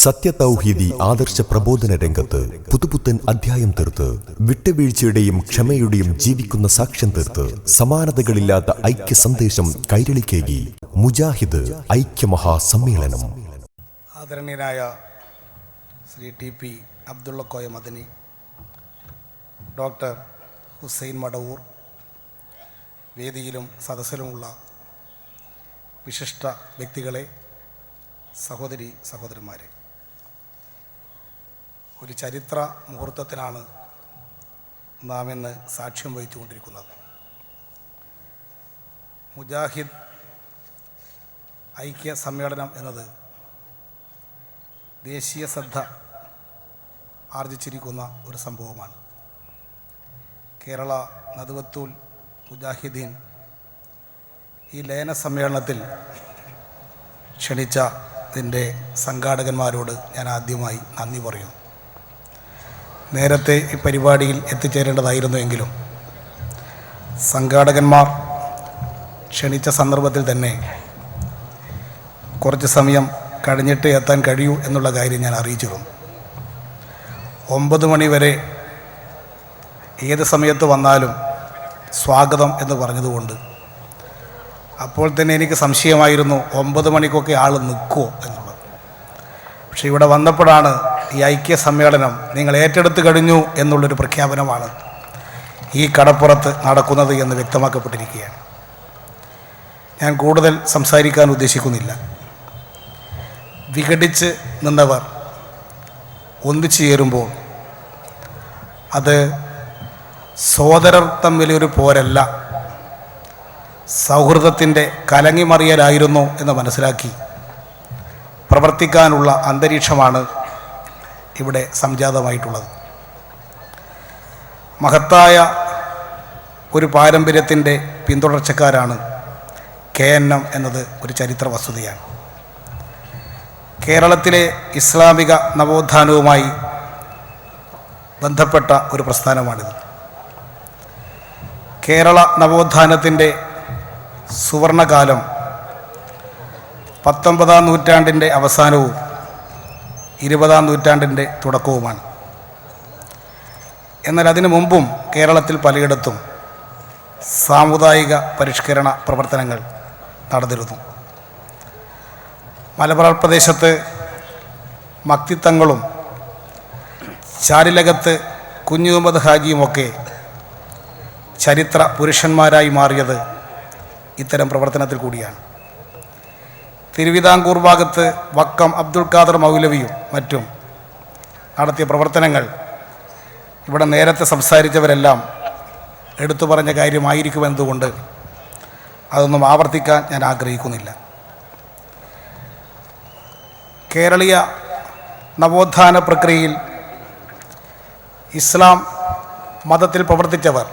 സത്യതൗഹീദി ആദർശ പ്രബോധന രംഗത്ത് പുതുപുത്തൻ അധ്യായം തീർത്ത് വിട്ടുവീഴ്ചയുടെയും ക്ഷമയുടെയും ജീവിക്കുന്ന സാക്ഷ്യം തീർത്ത് സമാനതകളില്ലാത്ത ഐക്യ സന്ദേശം കൈരളിക്കേകി മുജാഹിദ് ഐക്യമഹാസമ്മേളനം. ആദരണീയനായ Shri T P Abdulla Koya Madani doctor Hussain Madavoor വേദിയിലും സദസ്സിലുമുള്ള വിശിഷ്ട വ്യക്തികളെ സഹോദരി സഹോദരന്മാരെ. ഒരു ചരിത്ര മുഹൂർത്തത്തിനാണ് നാം ഇന്ന് സാക്ഷ്യം വഹിച്ചുകൊണ്ടിരിക്കുന്നത്. മുജാഹിദ് ഐക്യ സമ്മേളനം എന്നത് ദേശീയ ശ്രദ്ധ ആർജിച്ചിരിക്കുന്ന ഒരു സംഭവമാണ്. കേരള നദുവത്തൂൽ മുജാഹിദ്ദീൻ ഈ ലയന സമ്മേളനത്തിൽ ക്ഷണിച്ച ഇതിന്റെ സംഘാടകന്മാരോട് ഞാൻ ആദ്യമായി നന്ദി പറയുന്നു. നേരത്തെ ഈ പരിപാടിയിൽ എത്തിച്ചേരേണ്ടതായിരുന്നു എങ്കിലും സംഘാടകന്മാർ ക്ഷണിച്ച സന്ദർഭത്തിൽ തന്നെ കുറച്ച് സമയം കഴിഞ്ഞിട്ട് എത്താൻ കഴിയൂ എന്നുള്ള കാര്യം ഞാൻ അറിയിച്ചിരുന്നു. ഒമ്പത് മണിവരെ ഏത് സമയത്ത് വന്നാലും സ്വാഗതം എന്ന് പറഞ്ഞതുകൊണ്ട് അപ്പോൾ തന്നെ എനിക്ക് സംശയമായിരുന്നു ഒമ്പത് മണിക്കൊക്കെ ആൾ നിൽക്കുമോ എന്നുള്ളത്. പക്ഷേ ഇവിടെ വന്നപ്പോഴാണ് ഈ ഐക്യ സമ്മേളനം നിങ്ങൾ ഏറ്റെടുത്ത് കഴിഞ്ഞു എന്നുള്ളൊരു പ്രഖ്യാപനമാണ് ഈ കടപ്പുറത്ത് നടക്കുന്നത് എന്ന് വ്യക്തമാക്കപ്പെട്ടിരിക്കുകയാണ്. ഞാൻ കൂടുതൽ സംസാരിക്കാൻ ഉദ്ദേശിക്കുന്നില്ല. വിഘടിച്ച് നിന്നവർ ഒന്നിച്ചു ചേരുമ്പോൾ അത് സോദരർ തമ്മിലൊരു പോരല്ല. സൗഹൃദത്തിന്റെ കലങ്ങിമറിയലായിരുന്നു എന്ന് മനസ്സിലാക്കി പ്രവർത്തിക്കാനുള്ള അന്തരീക്ഷമാണ് ഇവിടെ സംജാതമായിട്ടുള്ളത്. മഹത്തായ ഒരു പാരമ്പര്യത്തിന്റെ പിന്തുടർച്ചക്കാരാണ് കെ എൻ എം എന്നത് ഒരു ചരിത്ര വസ്തുതയാണ്. കേരളത്തിലെ ഇസ്ലാമിക നവോത്ഥാനവുമായി ബന്ധപ്പെട്ട ഒരു പ്രസ്ഥാനമാണിത്. കേരള നവോത്ഥാനത്തിന്റെ സുവർണകാലം പത്തൊമ്പതാം നൂറ്റാണ്ടിന്റെ അവസാനവും ഇരുപതാം നൂറ്റാണ്ടിന്റെ തുടക്കവുമാണ്. എന്നാൽ അതിനു മുമ്പും കേരളത്തിൽ പലയിടത്തും സാമുദായിക പരിഷ്കരണ പ്രവർത്തനങ്ങൾ നടന്നിരുന്നു. മലബാർ പ്രദേശത്ത് മക്തിത്തങ്ങളും ചാരിലകത്ത് കുഞ്ഞുമുഹമ്മദ് ഹാജിയുമൊക്കെ ചരിത്ര പുരുഷന്മാരായി മാറിയത് ഇത്തരം പ്രവർത്തനത്തിൽ കൂടിയാണ്. തിരുവിതാംകൂർ ഭാഗത്ത് വക്കം അബ്ദുൾ ഖാദർ മൗലവിയും മറ്റും നടത്തിയ പ്രവർത്തനങ്ങൾ ഇവിടെ നേരത്തെ സംസാരിച്ചവരെല്ലാം എടുത്തു പറഞ്ഞ കാര്യമായിരിക്കുമെന്നതുകൊണ്ട് അതൊന്നും ആവർത്തിക്കാൻ ഞാൻ ആഗ്രഹിക്കുന്നില്ല. കേരളീയ നവോത്ഥാന പ്രക്രിയയിൽ ഇസ്ലാം മതത്തിൽ പ്രവർത്തിച്ചവർ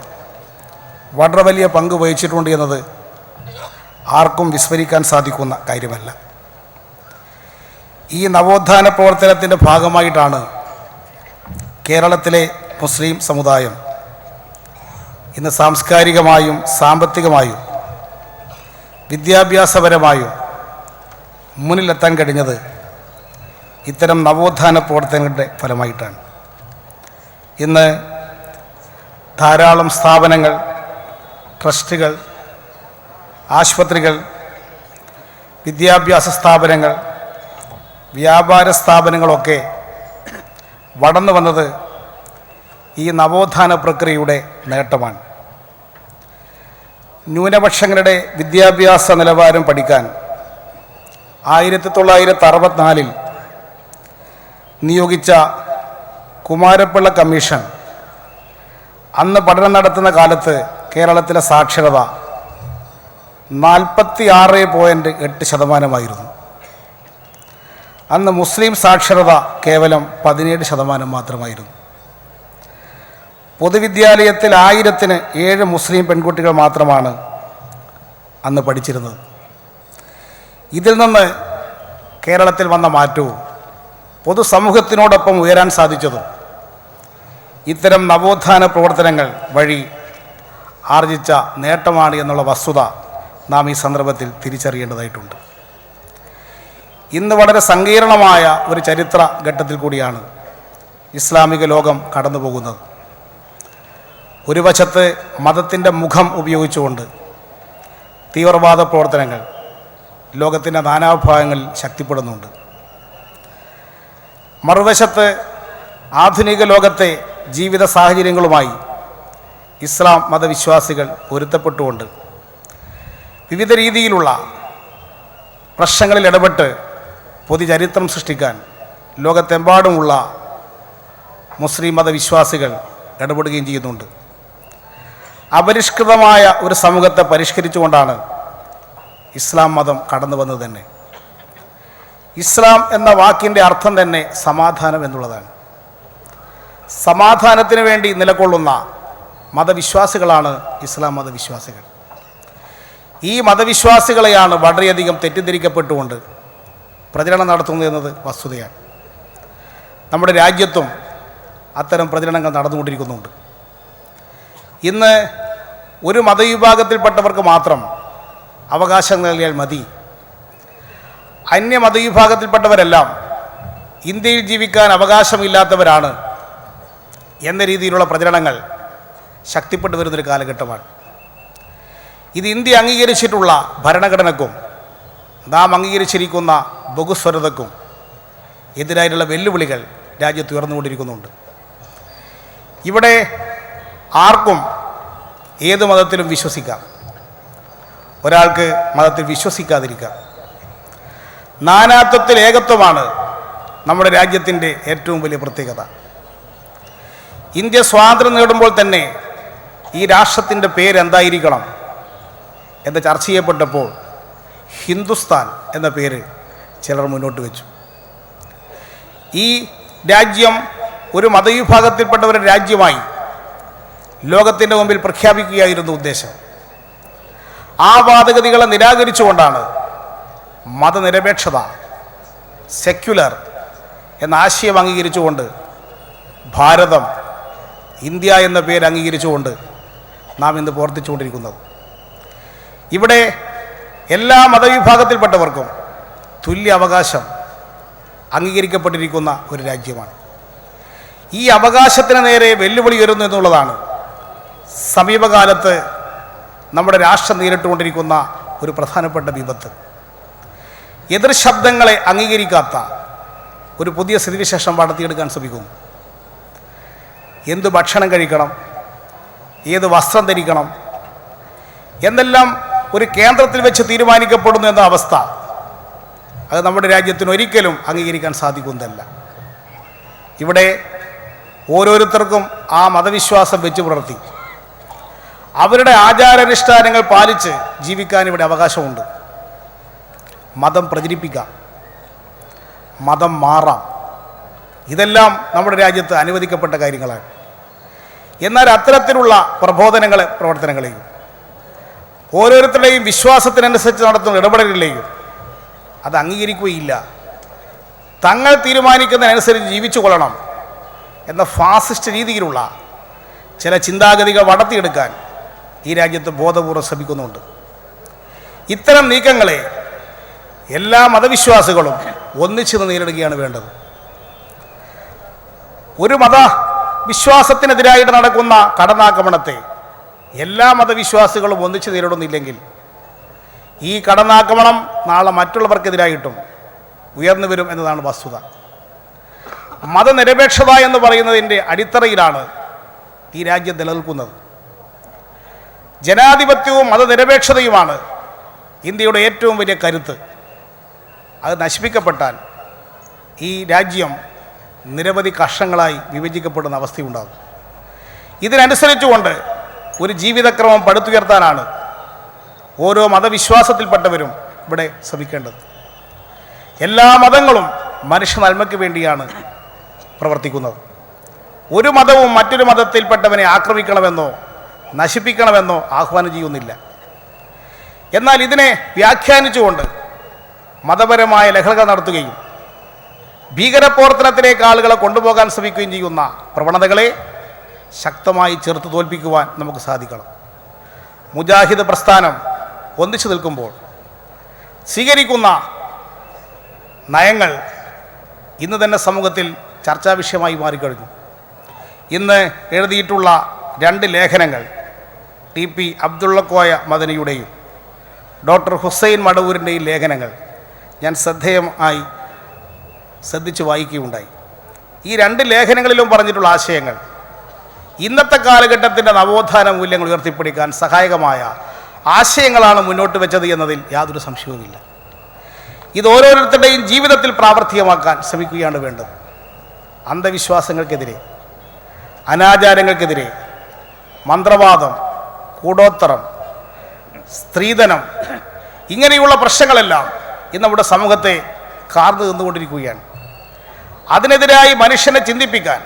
വളരെ വലിയ പങ്ക് വഹിച്ചിട്ടുണ്ട് എന്നത് ആർക്കും വിസ്മരിക്കാൻ സാധിക്കുന്ന കാര്യമല്ല. ഈ നവോത്ഥാന പ്രവർത്തനത്തിന്റെ ഭാഗമായിട്ടാണ് കേരളത്തിലെ മുസ്ലിം സമുദായം ഇന്ന് സാംസ്കാരികമായും സാമ്പത്തികമായും വിദ്യാഭ്യാസപരമായും മുന്നിലെത്താൻ കഴിഞ്ഞത് ഇത്തരം നവോത്ഥാന പ്രവർത്തനങ്ങളുടെ ഫലമായിട്ടാണ്. ഇന്ന് ധാരാളം സ്ഥാപനങ്ങൾ ട്രസ്റ്റുകൾ ആശുപത്രികൾ വിദ്യാഭ്യാസ സ്ഥാപനങ്ങൾ വ്യാപാര സ്ഥാപനങ്ങളൊക്കെ വളർന്നു വന്നത് ഈ നവോത്ഥാന പ്രക്രിയയുടെ നേട്ടമാണ്. ന്യൂനപക്ഷങ്ങളുടെ വിദ്യാഭ്യാസ നിലവാരം പഠിക്കാൻ ആയിരത്തി തൊള്ളായിരത്തി അറുപത്തിനാലിൽ നിയോഗിച്ച കുമാരപ്പിള്ള കമ്മീഷൻ അന്ന് പഠനം നടത്തുന്ന കാലത്ത് കേരളത്തിലെ സാക്ഷരത നാൽപ്പത്തി ആറ് പോയിന്റ് എട്ട് ശതമാനമായിരുന്നു. അന്ന് മുസ്ലിം സാക്ഷരത കേവലം പതിനേഴ് ശതമാനം മാത്രമായിരുന്നു. പൊതുവിദ്യാലയത്തിൽ ആയിരത്തിന് ഏഴ് മുസ്ലിം പെൺകുട്ടികൾ മാത്രമാണ് അന്ന് പഠിച്ചിരുന്നത്. ഇതിൽ നിന്ന് കേരളത്തിൽ വന്ന മാറ്റവും പൊതുസമൂഹത്തിനോടൊപ്പം ഉയരാൻ സാധിച്ചതും ഇത്തരം നവോത്ഥാന പ്രവർത്തനങ്ങൾ വഴി ആർജിച്ച നേട്ടമാണ് എന്നുള്ള വസ്തുത നാം ഈ സന്ദർഭത്തിൽ തിരിച്ചറിയേണ്ടതായിട്ടുണ്ട്. ഇന്ന് വളരെ സങ്കീർണമായ ഒരു ചരിത്ര ഘട്ടത്തിൽ കൂടിയാണ് ഇസ്ലാമിക ലോകം കടന്നു പോകുന്നത് ഒരു വശത്ത് മതത്തിന്റെ മുഖം ഉപയോഗിച്ചുകൊണ്ട് തീവ്രവാദ പ്രവർത്തനങ്ങൾ ലോകത്തിന്റെ നാനാഭാഗങ്ങളിൽ ശക്തിപ്പെടുന്നുണ്ട്. മറുവശത്ത് ആധുനിക ലോകത്തെ ജീവിത സാഹചര്യങ്ങളുമായി ഇസ്ലാം മതവിശ്വാസികൾ പൊരുത്തപ്പെട്ടുകൊണ്ട് വിവിധ രീതിയിലുള്ള പ്രശ്നങ്ങളിൽ ഇടപെട്ട് പൊതുചരിത്രം സൃഷ്ടിക്കാൻ ലോകത്തെമ്പാടുമുള്ള മുസ്ലിം മതവിശ്വാസികൾ ഇടപെടുകയും ചെയ്യുന്നുണ്ട്. അപരിഷ്കൃതമായ ഒരു സമൂഹത്തെ പരിഷ്കരിച്ചുകൊണ്ടാണ് ഇസ്ലാം മതം കടന്നു വന്നത് തന്നെ. ഇസ്ലാം എന്ന വാക്കിന്റെ അർത്ഥം തന്നെ സമാധാനം എന്നുള്ളതാണ്. സമാധാനത്തിന് വേണ്ടി നിലകൊള്ളുന്ന മതവിശ്വാസികളാണ് ഇസ്ലാം മതവിശ്വാസികൾ. ഈ മതവിശ്വാസികളെയാണ് വളരെയധികം തെറ്റിദ്ധരിക്കപ്പെട്ടുകൊണ്ട് പ്രചരണം നടത്തുന്നത് എന്നത് വസ്തുതയാണ്. നമ്മുടെ രാജ്യത്തും അത്തരം പ്രചരണങ്ങൾ നടന്നുകൊണ്ടിരിക്കുന്നുണ്ട്. ഇന്ന് ഒരു മതവിഭാഗത്തിൽപ്പെട്ടവർക്ക് മാത്രം അവകാശം നൽകിയാൽ മതി. അന്യ മതവിഭാഗത്തിൽപ്പെട്ടവരെല്ലാം ഇന്ത്യയിൽ ജീവിക്കാൻ അവകാശമില്ലാത്തവരാണ് എന്ന രീതിയിലുള്ള പ്രചരണങ്ങൾ ശക്തിപ്പെട്ടു വരുന്നൊരു കാലഘട്ടമാണ്. ഇത് ഇന്ത്യ അംഗീകരിച്ചിട്ടുള്ള ഭരണഘടനക്കും നാം അംഗീകരിച്ചിരിക്കുന്ന ബഹുസ്വരതക്കും എതിരായിട്ടുള്ള വെല്ലുവിളികൾ രാജ്യത്ത് ഉയർന്നുകൊണ്ടിരിക്കുന്നുണ്ട് ഇവിടെ ആർക്കും ഏത് മതത്തിലും വിശ്വസിക്കാം. ഒരാൾക്ക് മതത്തിൽ വിശ്വസിക്കാതിരിക്കാം. നാനാത്വത്തിൽ ഏകത്വമാണ് നമ്മുടെ രാജ്യത്തിന്റെ ഏറ്റവും വലിയ പ്രത്യേകത. ഇന്ത്യ സ്വാതന്ത്ര്യം നേടുമ്പോൾ തന്നെ ഈ രാഷ്ട്രത്തിന്റെ പേരെന്തായിരിക്കണം? എന്ന് ചർച്ച ചെയ്യപ്പെട്ടപ്പോൾ ഹിന്ദുസ്ഥാൻ എന്ന പേര് ചിലർ മുന്നോട്ട് വെച്ചു. ഈ രാജ്യം ഒരു മതവിഭാഗത്തിൽപ്പെട്ടവരുടെ രാജ്യമായി ലോകത്തിന്റെ മുമ്പിൽ പ്രഖ്യാപിക്കുകയായിരുന്നു ഉദ്ദേശം. ആ വാദഗതികളെ നിരാകരിച്ചുകൊണ്ടാണ് മതനിരപേക്ഷത സെക്യുലർ എന്ന ആശയം അംഗീകരിച്ചുകൊണ്ട് ഭാരതം ഇന്ത്യ എന്ന പേര് അംഗീകരിച്ചുകൊണ്ട് നാം ഇന്ന് പ്രവർത്തിച്ചുകൊണ്ടിരിക്കുന്നത്. ഇവിടെ എല്ലാ മതവിഭാഗത്തിൽപ്പെട്ടവർക്കും തുല്യ അവകാശം അംഗീകരിക്കപ്പെട്ടിരിക്കുന്ന ഒരു രാജ്യമാണ്. ഈ അവകാശത്തിന് നേരെ വെല്ലുവിളി ഉയരുന്നു എന്നുള്ളതാണ് സമീപകാലത്ത് നമ്മുടെ രാഷ്ട്രം നേരിട്ടുകൊണ്ടിരിക്കുന്ന ഒരു പ്രധാനപ്പെട്ട വിപത്ത്. എതിർ ശബ്ദങ്ങളെ അംഗീകരിക്കാത്ത ഒരു പുതിയ സ്ഥിതിവിശേഷം വളർത്തിയെടുക്കാൻ ശ്രമിക്കുന്നു. എന്ത് ഭക്ഷണം കഴിക്കണം? ഏത് വസ്ത്രം ധരിക്കണം? എന്നെല്ലാം ഒരു കേന്ദ്രത്തിൽ വെച്ച് തീരുമാനിക്കപ്പെടുന്നു എന്ന അവസ്ഥ. അത് നമ്മുടെ രാജ്യത്തിന് ഒരിക്കലും അംഗീകരിക്കാൻ സാധിക്കുന്നതല്ല. ഇവിടെ ഓരോരുത്തർക്കും ആ മതവിശ്വാസം വെച്ച് പുലർത്തി. അവരുടെ ആചാരാനുഷ്ഠാനങ്ങൾ പാലിച്ച് ജീവിക്കാൻ ഇവിടെ അവകാശമുണ്ട്. മതം പ്രചരിപ്പിക്കാം. മതം മാറാം. ഇതെല്ലാം നമ്മുടെ രാജ്യത്ത് അനുവദിക്കപ്പെട്ട കാര്യങ്ങളാണ്. എന്നാൽ അത്തരത്തിലുള്ള പ്രബോധനങ്ങളെ പ്രവർത്തനങ്ങളെയും ഓരോരുത്തരുടെയും വിശ്വാസത്തിനനുസരിച്ച് നടത്തുന്ന ഇടപെടലിലേക്ക് അത് അംഗീകരിക്കുകയില്ല. തങ്ങൾ തീരുമാനിക്കുന്നതിനനുസരിച്ച് ജീവിച്ചു കൊള്ളണം എന്ന ഫാസിസ്റ്റ് രീതിയിലുള്ള ചില ചിന്താഗതികൾ വളർത്തിയെടുക്കാൻ ഈ രാജ്യത്ത് ബോധപൂർവം ശ്രമിക്കുന്നുണ്ട്. ഇത്തരം നീക്കങ്ങളെ എല്ലാ മതവിശ്വാസികളും ഒന്നിച്ചു നേരിടുകയാണ് വേണ്ടത്. ഒരു മത വിശ്വാസത്തിനെതിരായിട്ട് നടക്കുന്ന കടന്നാക്രമണത്തെ എല്ലാ മതവിശ്വാസികളും ഒന്നിച്ചു നേരിടുന്നില്ലെങ്കിൽ ഈ കടന്നാക്രമണം നാളെ മറ്റുള്ളവർക്കെതിരായിട്ടും ഉയർന്നു വരും എന്നതാണ് വസ്തുത. മതനിരപേക്ഷത എന്ന് പറയുന്നതിന്റെ അടിത്തറയിലാണ് ഈ രാജ്യം നിലനിൽക്കുന്നത്. ജനാധിപത്യവും മതനിരപേക്ഷതയുമാണ് ഇന്ത്യയുടെ ഏറ്റവും വലിയ കരുത്ത്. അത് നശിപ്പിക്കപ്പെട്ടാൽ ഈ രാജ്യം നിരവധി കഷങ്ങളായി വിഭജിക്കപ്പെടുന്ന അവസ്ഥയുണ്ടാകും. ഇതിനനുസരിച്ചുകൊണ്ട് ഒരു ജീവിതക്രമം പടുത്തുയർത്താനാണ് ഓരോ മതവിശ്വാസത്തിൽപ്പെട്ടവരും ഇവിടെ ശ്രമിക്കേണ്ടത്. എല്ലാ മതങ്ങളും മനുഷ്യ നന്മയ്ക്ക് വേണ്ടിയാണ് പ്രവർത്തിക്കുന്നത്. ഒരു മതവും മറ്റൊരു മതത്തിൽപ്പെട്ടവനെ ആക്രമിക്കണമെന്നോ നശിപ്പിക്കണമെന്നോ ആഹ്വാനം ചെയ്യുന്നില്ല. എന്നാൽ ഇതിനെ വ്യാഖ്യാനിച്ചുകൊണ്ട് മതപരമായ ലഹളകൾ നടത്തുകയും ഭീകരപ്രവർത്തനത്തിലേക്ക് ആളുകളെ കൊണ്ടുപോകാൻ ശ്രമിക്കുകയും ചെയ്യുന്ന പ്രവണതകളെ ശക്തമായി ചെറുത്ത് തോൽപ്പിക്കുവാൻ നമുക്ക് സാധിക്കണം. മുജാഹിദ് പ്രസ്ഥാനം ഒന്നിച്ചു നിൽക്കുമ്പോൾ സ്വീകരിക്കുന്ന നയങ്ങൾ ഇന്ന് തന്നെ സമൂഹത്തിൽ ചർച്ചാ വിഷയമായി മാറിക്കഴിഞ്ഞു. ഇന്ന് എഴുതിയിട്ടുള്ള രണ്ട് ലേഖനങ്ങൾ ടി പി അബ്ദുള്ളക്കോയ മദനിയുടെയും ഡോക്ടർ ഹുസൈൻ മടവൂരിന്റെയും ലേഖനങ്ങൾ ഞാൻ ശ്രദ്ധേയമായി ശ്രദ്ധിച്ച് വായിക്കുകയുണ്ടായി. ഈ രണ്ട് ലേഖനങ്ങളിലും പറഞ്ഞിട്ടുള്ള ആശയങ്ങൾ ഇന്നത്തെ കാലഘട്ടത്തിന്റെ നവോത്ഥാന മൂല്യങ്ങൾ ഉയർത്തിപ്പിടിക്കാൻ സഹായകമായ ആശയങ്ങളാണ് മുന്നോട്ട് വെച്ചത് എന്നതിൽ യാതൊരു സംശയവുമില്ല. ഇത് ഓരോരുത്തരുടെയും ജീവിതത്തിൽ പ്രാവർത്തികമാക്കാൻ ശ്രമിക്കുകയാണ് വേണ്ടത്. അന്ധവിശ്വാസങ്ങൾക്കെതിരെ അനാചാരങ്ങൾക്കെതിരെ മന്ത്രവാദം കൂടോത്തരം സ്ത്രീധനം ഇങ്ങനെയുള്ള പ്രശ്നങ്ങളെല്ലാം ഇന്ന് നമ്മുടെ സമൂഹത്തെ കാർന്നു നിന്നുകൊണ്ടിരിക്കുകയാണ്. അതിനെതിരായി മനുഷ്യനെ ചിന്തിപ്പിക്കാൻ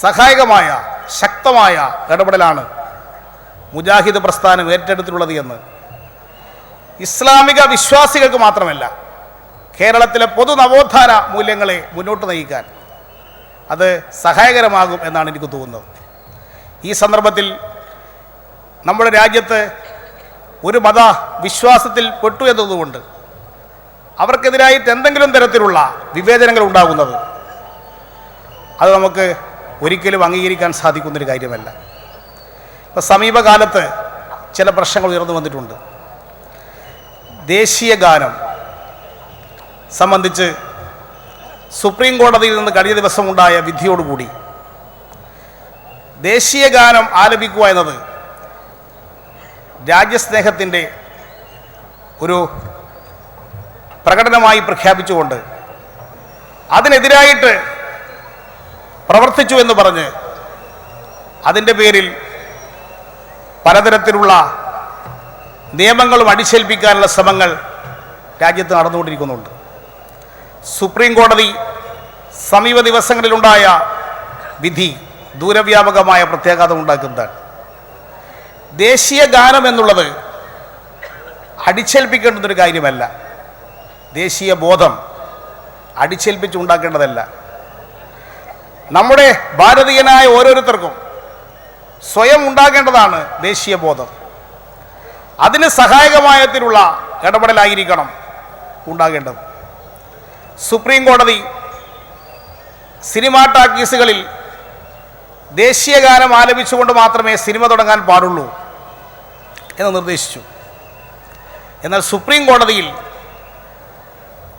സഹായകമായ ശക്തമായ ഇടപെടലാണ് മുജാഹിദ് പ്രസ്ഥാനം ഏറ്റെടുത്തിട്ടുള്ളത് എന്ന്. ഇസ്ലാമിക വിശ്വാസികൾക്ക് മാത്രമല്ല കേരളത്തിലെ പൊതു നവോത്ഥാന മൂല്യങ്ങളെ മുന്നോട്ട് നയിക്കാൻ അത് സഹായകരമാകും എന്നാണ് എനിക്ക് തോന്നുന്നത്. ഈ സന്ദർഭത്തിൽ നമ്മുടെ രാജ്യത്ത് ഒരു മത വിശ്വാസത്തിൽ പെട്ടു എന്നതുകൊണ്ട് അവർക്കെതിരായിട്ട് എന്തെങ്കിലും തരത്തിലുള്ള വിവേചനങ്ങൾ ഉണ്ടാകുന്നത് അത് നമുക്ക് ഒരിക്കലും അംഗീകരിക്കാൻ സാധിക്കുന്നൊരു കാര്യമല്ല. ഇപ്പോൾ സമീപകാലത്ത് ചില പ്രശ്നങ്ങൾ ഉയർന്നു വന്നിട്ടുണ്ട്. ദേശീയ ഗാനം സംബന്ധിച്ച് സുപ്രീം കോടതിയിൽ നിന്ന് കഴിഞ്ഞ ദിവസം ഉണ്ടായ വിധിയോടുകൂടി ദേശീയ ഗാനം ആലപിക്കുക എന്നത് രാജ്യസ്നേഹത്തിന്റെ ഒരു പ്രകടനമായി പ്രഖ്യാപിച്ചുകൊണ്ട് അതിനെതിരായിട്ട് പ്രവർത്തിച്ചു എന്ന് പറഞ്ഞ് അതിന്റെ പേരിൽ പലതരത്തിലുള്ള നിയമങ്ങളും അടിച്ചേൽപ്പിക്കാനുള്ള ശ്രമങ്ങൾ രാജ്യത്ത് നടന്നുകൊണ്ടിരിക്കുന്നുണ്ട്. സുപ്രീം കോടതി സമീപ ദിവസങ്ങളിലുണ്ടായ വിധി ദൂരവ്യാപകമായ പ്രത്യാഘാതം ഉണ്ടാക്കുന്നതാണ്. ദേശീയ ഗാനം എന്നുള്ളത് അടിച്ചേൽപ്പിക്കേണ്ടുന്നൊരു കാര്യമല്ല. ദേശീയ ബോധം അടിച്ചേൽപ്പിച്ചുണ്ടാക്കേണ്ടതല്ല. നമ്മുടെ ഭാരതീയനായ ഓരോരുത്തർക്കും സ്വയം ഉണ്ടാകേണ്ടതാണ് ദേശീയ ബോധം അതിന് സഹായകമായത്തിലുള്ള ഇടപെടലായിരിക്കണം ഉണ്ടാകേണ്ടത്. സുപ്രീം കോടതി സിനിമാ ടാക്കീസുകളിൽ ദേശീയ ഗാനം ആലപിച്ചുകൊണ്ട് മാത്രമേ സിനിമ തുടങ്ങാൻ പാടുള്ളൂ എന്ന് നിർദ്ദേശിച്ചു. എന്നാൽ സുപ്രീം കോടതിയിൽ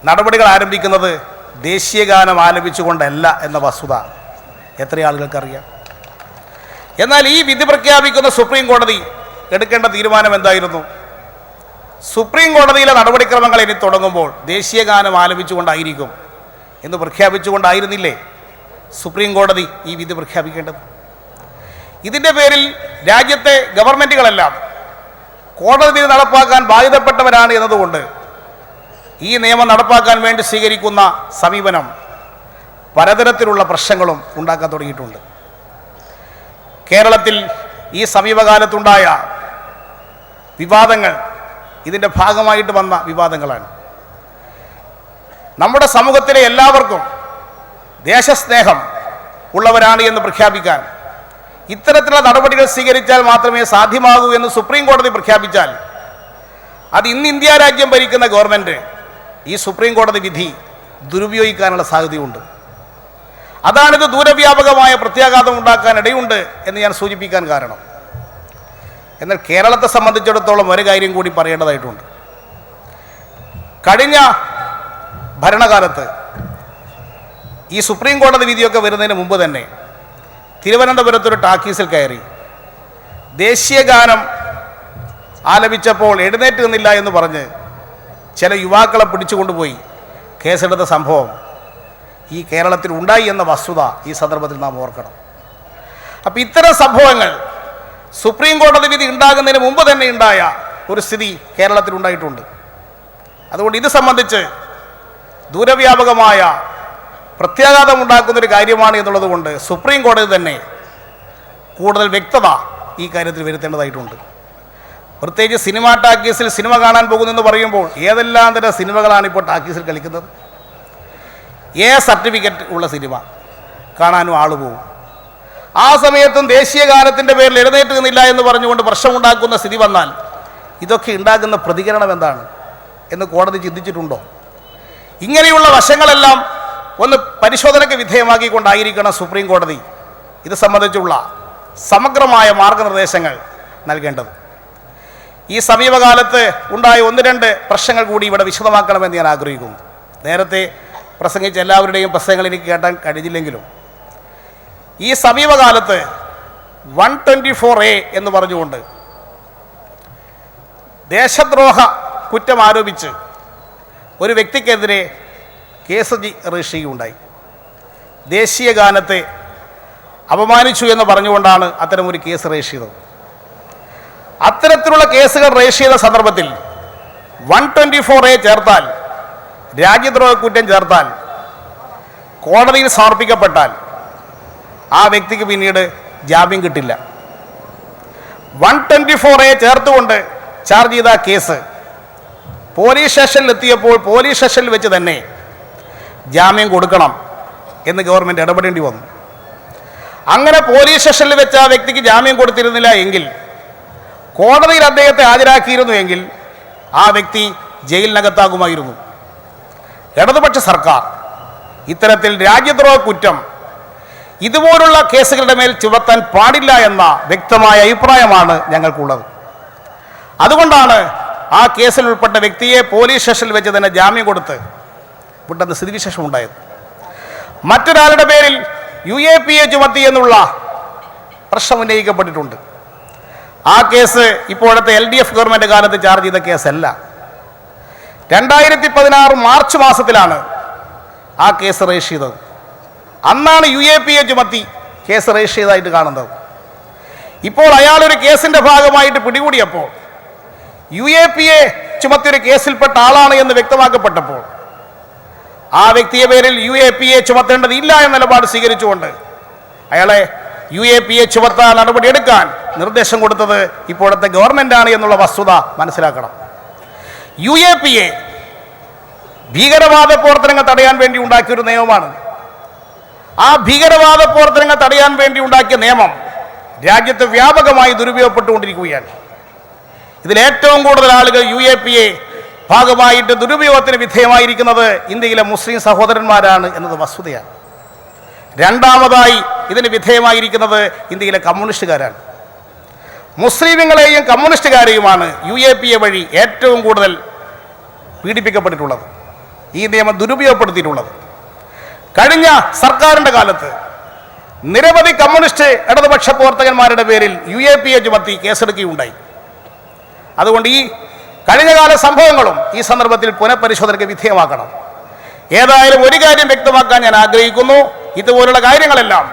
നടപടികൾ ആരംഭിക്കുന്നത് ദേശീയ ഗാനം ആലപിച്ചുകൊണ്ടല്ല എന്ന വസ്തുത. എത്ര ആളുകൾക്കറിയാം? എന്നാൽ ഈ വിധി പ്രഖ്യാപിക്കുന്ന സുപ്രീം കോടതി എടുക്കേണ്ട തീരുമാനം എന്തായിരുന്നു? സുപ്രീം കോടതിയിലെ നടപടിക്രമങ്ങൾ ഇനി തുടങ്ങുമ്പോൾ ദേശീയഗാനം ആലപിച്ചുകൊണ്ടായിരിക്കും എന്ന് പ്രഖ്യാപിച്ചുകൊണ്ടായിരുന്നില്ലേ സുപ്രീം കോടതി ഈ വിധി പ്രഖ്യാപിക്കേണ്ടത്? ഇതിന്റെ പേരിൽ രാജ്യത്തെ ഗവൺമെന്റുകളെല്ലാം കോടതി നടപ്പാക്കാൻ ബാധ്യതപ്പെട്ടവരാണ് എന്നതുകൊണ്ട് ഈ നിയമം നടപ്പാക്കാൻ വേണ്ടി സ്വീകരിക്കുന്ന സമീപനം പലതരത്തിലുള്ള പ്രശ്നങ്ങളും ഉണ്ടാക്കാൻ തുടങ്ങിയിട്ടുണ്ട്. കേരളത്തിൽ ഈ സമീപകാലത്തുണ്ടായ വിവാദങ്ങൾ ഇതിന്റെ ഭാഗമായിട്ട് വന്ന വിവാദങ്ങളാണ്. നമ്മുടെ സമൂഹത്തിലെ എല്ലാവർക്കും ദേശസ്നേഹം ഉള്ളവരാണ് എന്ന് പ്രഖ്യാപിക്കാൻ ഇത്തരത്തിലുള്ള നടപടികൾ സ്വീകരിച്ചാൽ മാത്രമേ സാധ്യമാകൂ എന്ന് സുപ്രീം കോടതി പ്രഖ്യാപിച്ചാൽ അത് ഇന്ന് ഇന്ത്യ രാജ്യം ഭരിക്കുന്ന ഗവൺമെന്റ് ഈ സുപ്രീം കോടതി വിധി ദുരുപയോഗിക്കാനുള്ള സാധ്യതയുണ്ട്. അതാണിത് ദൂരവ്യാപകമായ പ്രത്യാഘാതം ഉണ്ടാക്കാൻ ഇടയുണ്ട് എന്ന് ഞാൻ സൂചിപ്പിക്കാൻ കാരണം. എന്നാൽ കേരളത്തെ സംബന്ധിച്ചിടത്തോളം ഒരു കാര്യം കൂടി പറയേണ്ടതായിട്ടുണ്ട്. കഴിഞ്ഞ ഭരണകാലത്ത് ഈ സുപ്രീം കോടതി വിധിയൊക്കെ വരുന്നതിന് മുമ്പ് തന്നെ തിരുവനന്തപുരത്തൊരു ടാക്കീസിൽ കയറി ദേശീയ ഗാനം ആലപിച്ചപ്പോൾ എഴുന്നേറ്റ് നിന്നില്ല എന്ന് പറഞ്ഞ് ചില യുവാക്കളെ പിടിച്ചുകൊണ്ടുപോയി കേസെടുത്ത സംഭവം. ഈ കേരളത്തിൽ ഉണ്ടായി എന്ന വസ്തുത ഈ സന്ദർഭത്തിൽ നാം ഓർക്കണം. അപ്പം ഇത്തരം സംഭവങ്ങൾ സുപ്രീം കോടതി വിധി ഉണ്ടാകുന്നതിന് മുമ്പ് തന്നെ ഉണ്ടായ ഒരു സ്ഥിതി കേരളത്തിൽ ഉണ്ടായിട്ടുണ്ട്. അതുകൊണ്ട് ഇത് സംബന്ധിച്ച് ദൂരവ്യാപകമായ പ്രത്യാഘാതം ഉണ്ടാക്കുന്നൊരു കാര്യമാണ് എന്നുള്ളത് കൊണ്ട് സുപ്രീം കോടതി തന്നെ കൂടുതൽ വ്യക്തത ഈ കാര്യത്തിൽ വരുത്തേണ്ടതായിട്ടുണ്ട്. പ്രത്യേകിച്ച് സിനിമ ടാക്കീസിൽ സിനിമ കാണാൻ പോകുന്നെന്ന് പറയുമ്പോൾ ഏതെല്ലാം തരം സിനിമകളാണ് ഇപ്പോൾ ടാക്കീസിൽ കളിക്കുന്നത്? എ സർട്ടിഫിക്കറ്റ് ഉള്ള സിനിമ കാണാനും ആൾ പോവും. ആ സമയത്തും ദേശീയ ഗാനത്തിന്റെ പേരിൽ എഴുന്നേറ്റ് നിന്നില്ല എന്ന് പറഞ്ഞുകൊണ്ട് പ്രശ്നമുണ്ടാക്കുന്ന സ്ഥിതി വന്നാൽ ഇതൊക്കെ ഉണ്ടാകുന്ന പ്രതികരണം എന്താണ് എന്ന് കോടതി ചിന്തിച്ചിട്ടുണ്ടോ? ഇങ്ങനെയുള്ള വശങ്ങളെല്ലാം ഒന്ന് പരിശോധനയ്ക്ക് വിധേയമാക്കിക്കൊണ്ടായിരിക്കണം സുപ്രീം കോടതി ഇത് സംബന്ധിച്ചുള്ള സമഗ്രമായ മാർഗനിർദ്ദേശങ്ങൾ നൽകേണ്ടത്. ഈ സമീപകാലത്ത് ഉണ്ടായ ഒന്ന് രണ്ട് പ്രശ്നങ്ങൾ കൂടി ഇവിടെ വിശദമാക്കണമെന്ന് ഞാൻ ആഗ്രഹിക്കുന്നു. നേരത്തെ പ്രസംഗിച്ച എല്ലാവരുടെയും പ്രസംഗങ്ങൾ എനിക്ക് കേട്ടാൻ കഴിഞ്ഞില്ലെങ്കിലും ഈ സമീപകാലത്ത് വൺ ട്വന്റി ഫോർ എ എന്ന് പറഞ്ഞുകൊണ്ട് ദേശദ്രോഹ കുറ്റം ആരോപിച്ച് ഒരു വ്യക്തിക്കെതിരെ കേസ് ചെയ്യുകയുണ്ടായി. ദേശീയ ഗാനത്തെ അപമാനിച്ചു എന്ന് പറഞ്ഞുകൊണ്ടാണ് അത്തരമൊരു കേസ് രജിസ്റ്റർ ചെയ്തത്. അത്തരത്തിലുള്ള കേസുകൾ രജിസ്റ്റർ ചെയ്ത സന്ദർഭത്തിൽ വൺ ട്വന്റി ഫോർ എ ചേർത്താൽ രാജ്യദ്രോഹ കുറ്റം ചേർത്താൽ കോടതിയിൽ സമർപ്പിക്കപ്പെട്ടാൽ ആ വ്യക്തിക്ക് പിന്നീട് ജാമ്യം കിട്ടില്ല. വൺ ട്വന്റി ഫോർ എ ചേർത്തുകൊണ്ട് ചാർജ് ചെയ്ത കേസ് പോലീസ് സ്റ്റേഷനിൽ എത്തിയപ്പോൾ പോലീസ് സ്റ്റേഷനിൽ വെച്ച് തന്നെ ജാമ്യം കൊടുക്കണം എന്ന് ഗവൺമെന്റ് ഇടപെടേണ്ടി വന്നു. അങ്ങനെ പോലീസ് സ്റ്റേഷനിൽ വെച്ച് ആ വ്യക്തിക്ക് ജാമ്യം കൊടുത്തിരുന്നില്ല എങ്കിൽ കോടതിയിൽ അദ്ദേഹത്തെ ഹാജരാക്കിയിരുന്നു എങ്കിൽ ആ വ്യക്തി ജയിലിനകത്താകുമായിരുന്നു. ഇടതുപക്ഷ സർക്കാർ ഇത്തരത്തിൽ രാജ്യദ്രോഹ കുറ്റം ഇതുപോലുള്ള കേസുകളുടെ മേൽ ചുമത്താൻ പാടില്ല എന്ന വ്യക്തമായ അഭിപ്രായമാണ് ഞങ്ങൾക്കുള്ളത്. അതുകൊണ്ടാണ് ആ കേസിൽ ഉൾപ്പെട്ട വ്യക്തിയെ പോലീസ് സ്റ്റേഷനിൽ വെച്ച് തന്നെ ജാമ്യം കൊടുത്ത് വിട്ടെന്ന് സ്ഥിതിവിശേഷം ഉണ്ടായത്. മറ്റൊരാളുടെ പേരിൽ യു എ പി എ ചുമത്തി എന്നുള്ള പ്രശ്നം ഉന്നയിക്കപ്പെട്ടിട്ടുണ്ട്. ആ കേസ് ഇപ്പോഴത്തെ എൽ ഡി എഫ് ഗവൺമെന്റ് കാലത്ത് ചാർജ് ചെയ്ത കേസല്ല. രണ്ടായിരത്തി പതിനാറ് മാർച്ച് മാസത്തിലാണ് ആ കേസ് രജിസ്റ്റർ ചെയ്തത്. അന്നാണ് യു എ പി എ ചുമത്തി കേസ് രജിസ്റ്റർ ചെയ്തതായിട്ട് കാണുന്നത്. ഇപ്പോൾ അയാളൊരു കേസിന്റെ ഭാഗമായിട്ട് പിടികൂടിയപ്പോൾ യു എ പി എ ചുമത്തിയൊരു കേസിൽപ്പെട്ട ആളാണ് എന്ന് വ്യക്തമാക്കപ്പെട്ടപ്പോൾ ആ വ്യക്തിയെ പേരിൽ യു എ പി എ ചുമത്തേണ്ടതില്ല എന്ന നിലപാട് സ്വീകരിച്ചുകൊണ്ട് അയാളെ യു എ പി എ ചുമത്താൻ നടപടിയെടുക്കാൻ നിർദ്ദേശം കൊടുത്തത് ഇപ്പോഴത്തെ ഗവൺമെന്റാണ് എന്നുള്ള വസ്തുത മനസ്സിലാക്കണം. യു എ പി എ ഭീകരവാദ പ്രവർത്തനങ്ങൾ തടയാൻ വേണ്ടി ഉണ്ടാക്കിയൊരു നിയമമാണ്. ആ ഭീകരവാദ പ്രവർത്തനങ്ങൾ തടയാൻ വേണ്ടി ഉണ്ടാക്കിയ നിയമം രാജ്യത്ത് വ്യാപകമായി ദുരുപയോഗപ്പെട്ടുകൊണ്ടിരിക്കുകയാണ്. ഇതിൽ ഏറ്റവും കൂടുതൽ ആളുകൾ യു എ പി എ ഭാഗമായിട്ട് ദുരുപയോഗത്തിന് വിധേയമായിരിക്കുന്നത് ഇന്ത്യയിലെ മുസ്ലിം സഹോദരന്മാരാണ് എന്നത് വസ്തുതയാണ്. രണ്ടാമതായി ഇതിന് വിധേയമായിരിക്കുന്നത് ഇന്ത്യയിലെ കമ്മ്യൂണിസ്റ്റുകാരാണ്. മുസ്ലിമുകളെയും കമ്മ്യൂണിസ്റ്റുകാരെയുമാണ് യു എ പി എ വഴി ഏറ്റവും കൂടുതൽ പീഡിപ്പിക്കപ്പെട്ടിട്ടുള്ളത്. ഈ നിയമം ദുരുപയോഗപ്പെടുത്തിയിട്ടുള്ളത്. കഴിഞ്ഞ സർക്കാരിന്റെ കാലത്ത് നിരവധി കമ്മ്യൂണിസ്റ്റ് ഇടതുപക്ഷ പ്രവർത്തകന്മാരുടെ പേരിൽ യു എ പി എ ചുമത്തി കേസെടുക്കുകയുണ്ടായി. അതുകൊണ്ട് ഈ കഴിഞ്ഞകാല സംഭവങ്ങളും ഈ സന്ദർഭത്തിൽ പുനഃപരിശോധനയ്ക്ക് വിധേയമാക്കണം. ഏതായാലും ഒരു കാര്യം വ്യക്തമാക്കാൻ ഞാൻ ആഗ്രഹിക്കുന്നു. ഇതുപോലുള്ള കാര്യങ്ങളെല്ലാം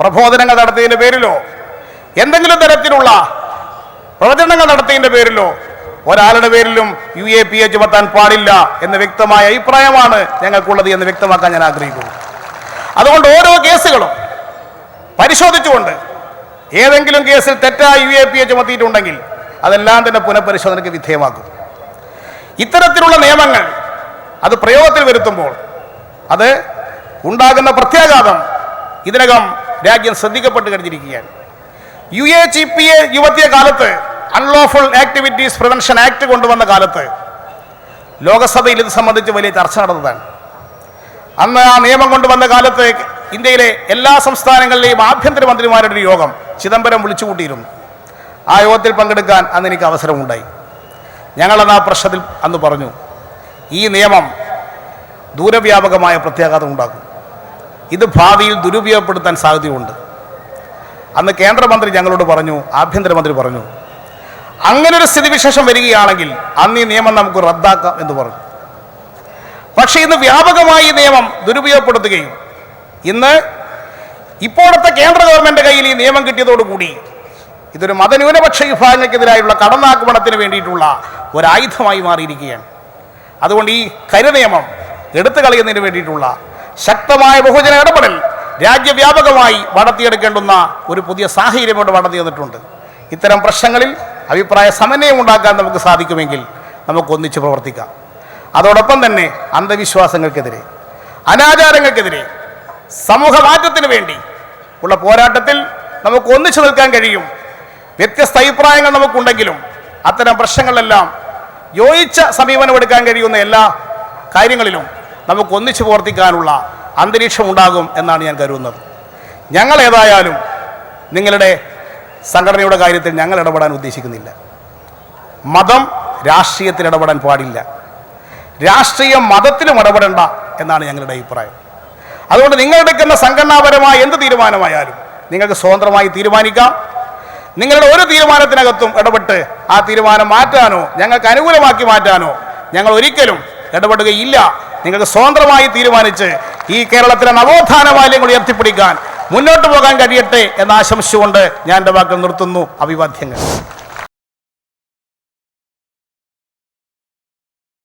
പ്രബോധനങ്ങൾ നടത്തിയതിന്റെ പേരിലോ എന്തെങ്കിലും തരത്തിലുള്ള പ്രവചനങ്ങൾ നടത്തിയതിന്റെ പേരിലോ ഒരാളുടെ പേരിലും യു എ പി എ ചുമത്താൻ പാടില്ല എന്ന വ്യക്തമായ അഭിപ്രായമാണ് ഞങ്ങൾക്കുള്ളത് എന്ന് വ്യക്തമാക്കാൻ ഞാൻ ആഗ്രഹിക്കുന്നു. അതുകൊണ്ട് ഓരോ കേസുകളും പരിശോധിച്ചുകൊണ്ട് ഏതെങ്കിലും കേസിൽ തെറ്റായ യു എ പി എ ചുമത്തിയിട്ടുണ്ടെങ്കിൽ അതെല്ലാം തന്നെ പുനഃപരിശോധനയ്ക്ക് വിധേയമാക്കും. ഇത്തരത്തിലുള്ള നിയമങ്ങൾ അത് പ്രയോഗത്തിൽ വരുത്തുമ്പോൾ അത് ഉണ്ടാകുന്ന പ്രത്യാഘാതം ഇതിനകം രാജ്യം ശ്രദ്ധിക്കപ്പെട്ട് കഴിഞ്ഞിരിക്കുകയാണ്. യു എ ചി പി എ യുവത്തിയ കാലത്ത് അൺലോഫുൾ ആക്ടിവിറ്റീസ് പ്രിവെൻഷൻ ആക്ട് കൊണ്ടുവന്ന കാലത്ത് ലോകസഭയിൽ ഇത് സംബന്ധിച്ച് വലിയ ചർച്ച നടന്നതാണ്. അന്ന് ആ നിയമം കൊണ്ടുവന്ന കാലത്ത് ഇന്ത്യയിലെ എല്ലാ സംസ്ഥാനങ്ങളിലെയും ആഭ്യന്തരമന്ത്രിമാരുടെ ഒരു യോഗം ചിദംബരം വിളിച്ചു കൂട്ടിയിരുന്നു ആ യോഗത്തിൽ പങ്കെടുക്കാൻ അന്ന് എനിക്ക് അവസരമുണ്ടായി. ഞങ്ങളന്ന് ആ പ്രശ്നത്തിൽ അന്ന് പറഞ്ഞു ഈ നിയമം ദൂരവ്യാപകമായ പ്രത്യാഘാതം ഉണ്ടാക്കും. ഇത് ഭാവിയിൽ ദുരുപയോഗപ്പെടുത്താൻ സാധ്യതയുണ്ട്. അന്ന് കേന്ദ്രമന്ത്രി ഞങ്ങളോട് പറഞ്ഞു ആഭ്യന്തരമന്ത്രി പറഞ്ഞു അങ്ങനെ ഒരു സ്ഥിതിവിശേഷം വരികയാണെങ്കിൽ അന്ന് ഈ നിയമം നമുക്ക് റദ്ദാക്കാം എന്ന് പറഞ്ഞു. പക്ഷേ ഇന്ന് വ്യാപകമായി നിയമം ദുരുപയോഗപ്പെടുത്തുകയും ഇന്ന് ഇപ്പോഴത്തെ കേന്ദ്ര ഗവൺമെന്റ് കയ്യിൽ ഈ നിയമം കിട്ടിയതോടുകൂടി ഇതൊരു മതന്യൂനപക്ഷ വിഭാഗങ്ങൾക്കെതിരായുള്ള കടന്നാക്രമണത്തിന് വേണ്ടിയിട്ടുള്ള ഒരായുധമായി മാറിയിരിക്കുകയാണ്. അതുകൊണ്ട് ഈ കരുനിയമം എടുത്തു കളയുന്നതിന് വേണ്ടിയിട്ടുള്ള ശക്തമായ ബഹുജന ഇടപെടൽ രാജ്യവ്യാപകമായി വളർത്തിയെടുക്കേണ്ടുന്ന ഒരു പുതിയ സാഹചര്യം കൊണ്ട് വളർത്തി ഇത്തരം പ്രശ്നങ്ങളിൽ അഭിപ്രായ സമന്വയം ഉണ്ടാക്കാൻ നമുക്ക് സാധിക്കുമെങ്കിൽ നമുക്ക് ഒന്നിച്ച് പ്രവർത്തിക്കാം. അതോടൊപ്പം തന്നെ അന്ധവിശ്വാസങ്ങൾക്കെതിരെ അനാചാരങ്ങൾക്കെതിരെ സമൂഹ മാറ്റത്തിന് വേണ്ടി ഉള്ള പോരാട്ടത്തിൽ നമുക്ക് ഒന്നിച്ചു നിൽക്കാൻ കഴിയും. വ്യത്യസ്ത അഭിപ്രായങ്ങൾ നമുക്കുണ്ടെങ്കിലും അത്തരം പ്രശ്നങ്ങളെല്ലാം യോജിച്ച സമീപനമെടുക്കാൻ കഴിയുന്ന എല്ലാ കാര്യങ്ങളിലും നമുക്ക് ഒന്നിച്ചു പ്രവർത്തിക്കാനുള്ള അന്തരീക്ഷം ഉണ്ടാകും എന്നാണ് ഞാൻ കരുതുന്നത്. ഞങ്ങൾ ഏതായാലും നിങ്ങളുടെ സംഘടനയുടെ കാര്യത്തിൽ ഞങ്ങൾ ഇടപെടാൻ ഉദ്ദേശിക്കുന്നില്ല. മതം രാഷ്ട്രീയത്തിൽ ഇടപെടാൻ പാടില്ല. രാഷ്ട്രീയം മതത്തിലും ഇടപെടേണ്ട എന്നാണ് ഞങ്ങളുടെ അഭിപ്രായം. അതുകൊണ്ട് നിങ്ങളെടുക്കുന്ന സംഘടനാപരമായ എന്ത് തീരുമാനമായാലും നിങ്ങൾക്ക് സ്വതന്ത്രമായി തീരുമാനിക്കാം. നിങ്ങളുടെ ഒരു തീരുമാനത്തിനകത്തും ഇടപെട്ട് ആ തീരുമാനം മാറ്റാനോ ഞങ്ങൾക്ക് അനുകൂലമാക്കി മാറ്റാനോ ഞങ്ങൾ ഒരിക്കലും ഇടപെടുകയില്ല. നിങ്ങൾക്ക് സ്വതന്ത്രമായി തീരുമാനിച്ച് ഈ കേരളത്തിലെ നവോത്ഥാന മാലിന്യങ്ങൾ ഉയർത്തിപ്പിടിക്കാൻ മുന്നോട്ട് പോകാൻ കഴിയട്ടെ എന്ന് ആശംസിച്ചുകൊണ്ട് ഞാൻ എന്റെ വാക്കുകൾ നിർത്തുന്നു. അഭിവാദ്യങ്ങൾ.